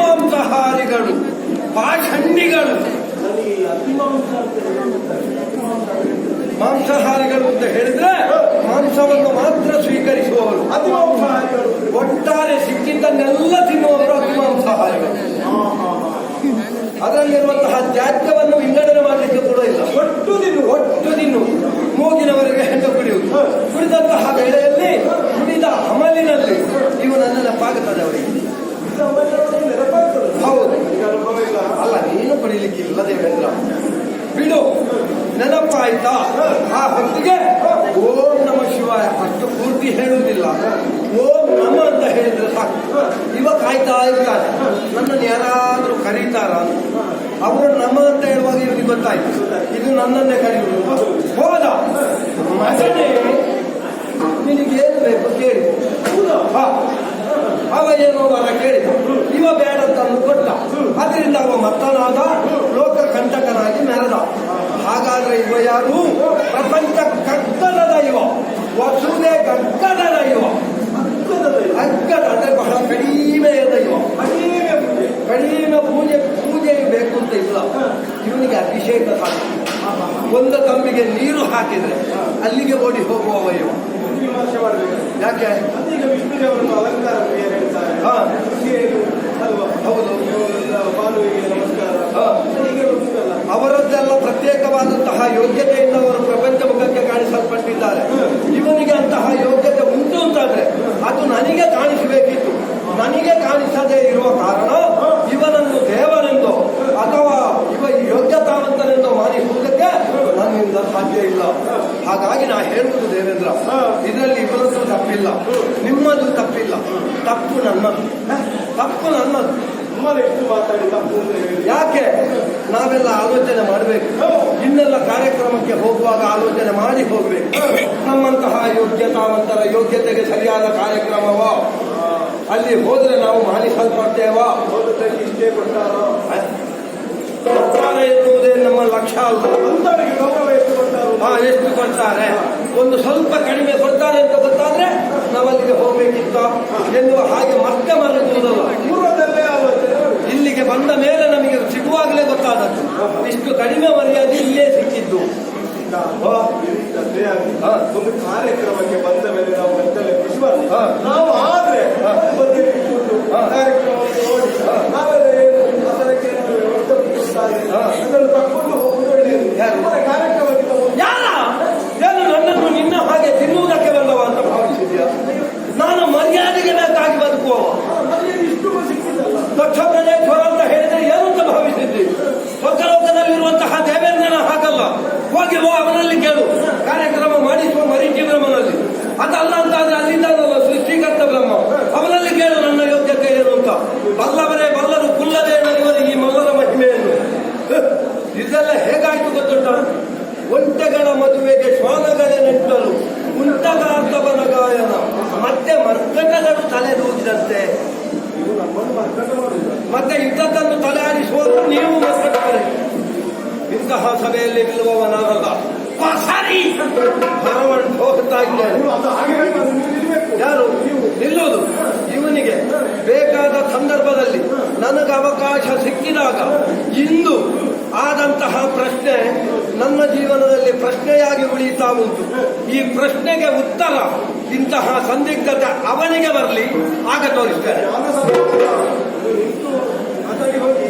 ಅತಿ ಪಾಖಂಡಿಗಳು ಮಾಂಸಹಾರಿಗಳು ಅಂತ ಹೇಳಿದ್ರೆ ಮಾಂಸವನ್ನು ಮಾತ್ರ ಸ್ವೀಕರಿಸುವವರು. ಅತಿಮಾಂಸಹಾರಿಗಳು. ಒಟ್ಟಾರೆ ಸಿಕ್ಕಿದ್ದನ್ನೆಲ್ಲ ತಿನ್ನುವವರು ಅತಿಮಾಂಸಹಾರಿಗಳು. ಅದರಲ್ಲಿರುವಂತಹ ತ್ಯಾಜ್ಯವನ್ನು ವಿಂಗಡಣೆ ಮಾಡಲಿಕ್ಕೆ ಕೂಡ ಇಲ್ಲ. ಒಟ್ಟು ತಿನ್ನು. ಒಟ್ಟು ತಿನ್ನು. ಮೂಗಿನವರೆಗೆ ಹೆಂಡು ಕುಡಿಯುವುದು. ಕುಡಿದಂತಹ ವೇಳೆಯಲ್ಲಿ ಕುಡಿದ ಅಮಲಿನಲ್ಲಿ ಇವು ನನ್ನ ನೆನಪಾಗುತ್ತದೆ ಅವರಿಗೆ. ನೀನು ಪಡಿಲಿಕ್ಕಿಲ್ಲ ದೇವೇಂದ್ರ ಬಿಡು, ನೆನಪಾಯ್ತಾ? ಆ ಹೊತ್ತಿಗೆ ಓಂ ನಮ ಶಿವಾಯ. ಅಷ್ಟು ಪೂರ್ತಿ ಹೇಳುವುದಿಲ್ಲ. ಓಂ ನಮ ಅಂತ ಹೇಳಿದ್ರೆ ಸಾಕು. ಇವ ಕಾಯ್ತಾ ಇರ್ತಾರೆ ನನ್ನನ್ನು ಯಾರಾದ್ರೂ ಕರೀತಾರ? ಅವರು ನಮ ಅಂತ ಹೇಳುವಾಗ ಇವ್ರಿಗೆ ಗೊತ್ತಾಯ್ತು. ಇದು ನನ್ನನ್ನೇ ಕರೆಯುವುದು ಹೋದ. ಮಗನೇ ನಿನಗೇನು ಬೇಕು ಕೇಳಿ. ಹಾ. ಅವ ಏನೋ ಹೋಗಲ್ಲ ಕೇಳಿದ. ಇವ ಬೇಡ ತಂದು ಕೊಟ್ಟ. ಅದರಿಂದ ಅವ ಮತ್ತನಾದ ಲೋಕ ಕಂಟಕನಾಗಿ ಮೆರೆದ ಹಾಗಾದ್ರೆ ಇವ ಯಾರು? ಪ್ರಪಂಚ ಕಗ್ಗದ ದೈವ ವಸುದೇ ಗಗ್ಗದ ದೈವ ಅಗ್ಗದ ಅಂದ್ರೆ ಬಹಳ ಕಡಿಮೆ ದೈವ ಕಡಿಮೆ ಪೂಜೆ. ಕಡಿಮೆ ಪೂಜೆ ಪೂಜೆ ಬೇಕು ಅಂತ ಇಲ್ಲ. ಇವನಿಗೆ ಅಭಿಷೇಕ ಸಾಕು. ಒಂದು ಕಂಬಿಗೆ ನೀರು ಹಾಕಿದ್ರೆ ಅಲ್ಲಿಗೆ ಓಡಿ ಹೋಗುವ ವಯವ ಯಾಕೆ? ಅಲಂಕಾರ ಅವರದ್ದೆಲ್ಲ ಪ್ರತ್ಯೇಕವಾದಂತಹ ಯೋಗ್ಯತೆಯಿಂದ ಅವರು ಪ್ರಪಂಚ ಮುಖಕ್ಕೆ ಕಾಣಿಸಲ್ಪಟ್ಟಿದ್ದಾರೆ. ಇವನಿಗೆ ಅಂತಹ ಯೋಗ್ಯತೆ ಉಂಟು ಅಂತಾದ್ರೆ, ಅದು ನನಗೆ ಕಾಣಿಸಬೇಕಿತ್ತು. ನನಗೆ ಕಾಣಿಸದೆ ಇರುವ ಕಾರಣ ಇವನನ್ನು ದೇವನೆಂದು ಅಥವಾ ಇವ ಯೋಗ್ಯತಾವಂತನೆಂದು ಮಾನಿಸುವುದಕ್ಕೆ ನನ್ನಿಂದ ಸಾಧ್ಯ ಇಲ್ಲ. ಹಾಗಾಗಿ ನಾ ಹೇಳುವುದು ದೇವೇಂದ್ರ ಇದರಲ್ಲಿ ಇವರದ್ದು ತಪ್ಪಿಲ್ಲ. ನಿಮ್ಮದು ತಪ್ಪಿಲ್ಲ. ತಪ್ಪು ನನ್ನದು. ತಪ್ಪು ನನ್ನದು. ಎಷ್ಟು ಮಾತಾಡಿ ತಪ್ಪು ಅಂತ ಹೇಳಿ. ಯಾಕೆ? ನಾವೆಲ್ಲ ಆಲೋಚನೆ ಮಾಡಬೇಕು. ಇನ್ನೆಲ್ಲ ಕಾರ್ಯಕ್ರಮಕ್ಕೆ ಹೋಗುವಾಗ ಆಲೋಚನೆ ಮಾಡಿ ಹೋಗ್ಬೇಕು. ನಮ್ಮಂತಹ ಯೋಗ್ಯತಾವಂತರ ಯೋಗ್ಯತೆಗೆ ಸರಿಯಾದ ಕಾರ್ಯಕ್ರಮವ? ಅಲ್ಲಿ ಹೋದ್ರೆ ನಾವು ಮಾಡಿಸಲ್ಪಡ್ತೇವಾ? ಇಷ್ಟೇ ಕೊಡ್ತಾರೋ? ಹಾ ಎಷ್ಟು ಕೊಡ್ತಾರೆ? ಒಂದು ಸ್ವಲ್ಪ ಕಡಿಮೆ ಕೊಡ್ತಾರೆ ಅಂತ ಗೊತ್ತಾದ್ರೆ ನಾವಲ್ಲಿಗೆ ಹೋಗ್ಬೇಕಿತ್ತ ಎನ್ನುವ ಹಾಗೆ ಮತ್ತೆ ಮರೆಯುವುದಲ್ಲ ಇಲ್ಲಿಗೆ ಬಂದ ಮೇಲೆ ನಮಗೆ ಸಿಗುವಾಗಲೇ ಗೊತ್ತಾದದ್ದು. ಇಷ್ಟು ಕಡಿಮೆ ಮರ್ಯಾದೆ ಇಲ್ಲೇ ಸಿಕ್ಕಿದ್ದು. ಒಂದು ಕಾರ್ಯಕ್ರಮಕ್ಕೆ ಬಂದ ಮೇಲೆ ನಾವು ಹಾ. ನಾವು ಆದ್ರೆ ಹಾ. ಬಂದು ಕೂತ್ಕೊಂಡು ಹಾ. ಕಾರ್ಯಕ್ರಮವನ್ನು ನೋಡಿ ಹಾ. ನಾವೆಲ್ಲ ಏನು ಅದಕ್ಕೆ ಏನಾದ್ರು ವ್ಯವಸ್ಥೆ ಕೊಟ್ಟಿರ್ತಾರೆ. ಹಾ. ಅದನ್ನು ತಕೊಂಡು ಹೋಗುವುದು ಒಳ್ಳೆಯದು ಯಾರು? ಮತ್ತೆ ಕಾರ್ಯಕ್ರಮಕ್ಕೆ ನಾವು ಯಾರ ಏನು ನನ್ನನ್ನು ನಿನ್ನ ಹಾಗೆ ತಿನ್ನುವುದಕ್ಕೆ ಬಂದವ ಅಂತ ಭಾವಿಸಿದ್ಯಾ ನಾನು ಮರ್ಯಾದೆಗೆ ಬೇಕಾಗಿ ಬದುಕುವವ ನಮಗೆ ಇಷ್ಟು ಸಿಕ್ಕಿದಲ್ಲ ದಕ್ಷ ಪ್ರಜೇಶ್ವರ ಅಂತ ಹೇಳಿದ್ರೆ ಏನು ಅಂತ ಭಾವಿಸಿದ್ದಿ ಸ್ವರ್ಗಲೋಕದಲ್ಲಿರುವಂತಹ ದೇವೇಂದ್ರನ ಹಾಗಲ್ಲ ಹೋಗಿ ಹೋ ಅವನಲ್ಲಿ ಕೇಳು ಕಾರ್ಯಕ್ರಮ ಮಾಡಿಸುವ ಮರೀಚಿ ಬ್ರಹ್ಮನಲ್ಲಿ ಅದಲ್ಲ ಅಂತ ಆದ್ರೆ ಅಲ್ಲಿದ್ದಾನಲ್ಲ ಸೃಷ್ಟಿಕರ್ತ ಬ್ರಹ್ಮ ಅವನಲ್ಲಿ ಕೇಳು ನನ್ನ ಯೋಗ್ಯತೆ ಏನು ಅಂತ ಬಲ್ಲವರೇ ಬಲ್ಲರು ಕುಲ್ಲದೆ ಇವರಿಗೆ ಈ ಮಲ್ಲರ ಮಹಿಮೆಯನ್ನು ಇದೆಲ್ಲ ಗೊತ್ತುಂಟ ಒಂಟೆಗಳ ಮದುವೆಗೆ ಶ್ವಾನಗಳೇ ನೆಟ್ಟರು. ಉಂಟಗಾರ್ಥವನ ಗಾಯನ ಮತ್ತೆ ಮರ್ಕಟಗಳು ಮಾಡುದು ಮತ್ತೆ ಇದ್ದದ್ದನ್ನು ತಲೆ ಆಡಿಸುವವರು ನೀವು ಮರ್ಕಟಗಳು ಇಂತಹ ಸಭೆಯಲ್ಲಿ ನಿಲ್ಲುವವನಾಗಲ್ಲ. ಸರಿ ಭರವಣ್ ಹೋಗ್ತಾ ಇದ್ದೇನೆ ನೀವು ಅದು ಹಾಗೆ ಹೇಳಿ ಅದು ನೀವು ನಿಲ್ಬೇಕು. ಯಾರು ನಿಲ್ಲುವುದು ಇವನಿಗೆ ಬೇಕಾದ ಸಂದರ್ಭದಲ್ಲಿ ನನಗೆ ಅವಕಾಶ ಸಿಕ್ಕಿದಾಗ ಇಂದು ಆದಂತಹ ಪ್ರಶ್ನೆ ನನ್ನ ಜೀವನದಲ್ಲಿ ಪ್ರಶ್ನೆಯಾಗಿ ಉಳಿತಾ ಉಂಟು. ಈ ಪ್ರಶ್ನೆಗೆ ಉತ್ತರ ಇಂತಹ ಸಂದಿಗ್ಧತೆ ಅವನಿಗೆ ಬರಲಿ. ಆಗ ತೋರಿಸ್ತೇನೆ. ಹೋಗಿ